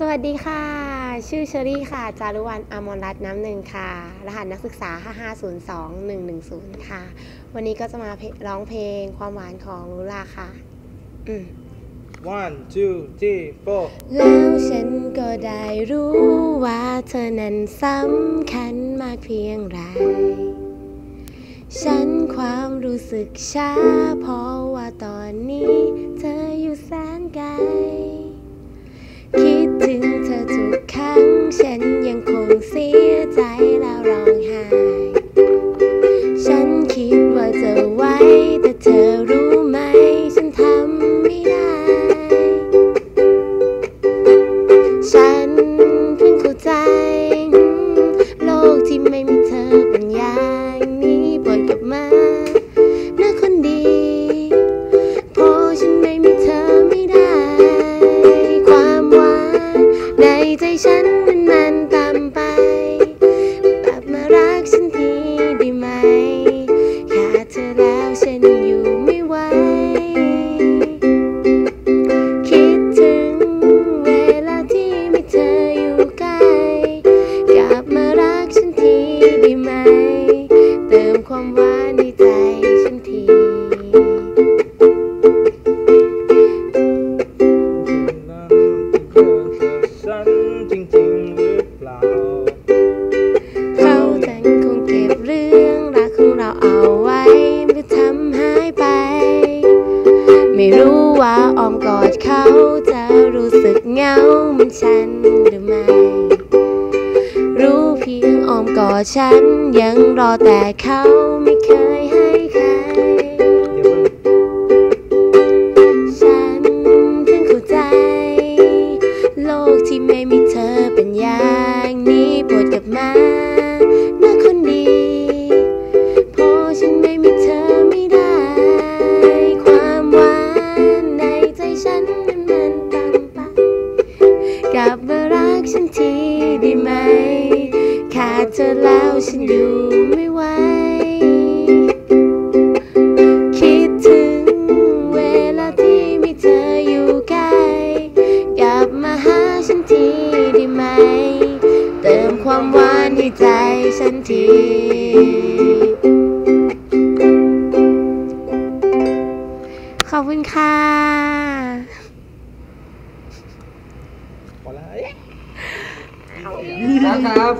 สวัสดีค่ะ ชื่อเชอรี่ค่ะ จารุวรรณอมรรัตน์น้ำหนึ่งค่ะ รหัสนักศึกษา 5502110 ค่ะ วันนี้ก็จะมาเพร้องเพลงความหวานของลุลาค่ะ อืม one two three four แล้วฉันก็ได้รู้ว่าเธอนั้นสำคัญมากเพียงไร ฉันความรู้สึกช้าเพราะว่าตอนนี้ ในใไม่รู้ว่าอ้อมกอดเขาจะรู้สึกเหงาเหมือนฉันหรือไม่ รู้เพียงอ้อมกอดฉันยังรอแต่เขาไม่เคย ขาดเธอแล้วฉันอยู่ไม่ไหว คิดถึงเวลาที่มีเธออยู่ใกล้ กลับมาหาฉันทีได้ไหม เติมความหวานให้ใจฉันทีขอบคุณค่ะพอแล้ว Cacá.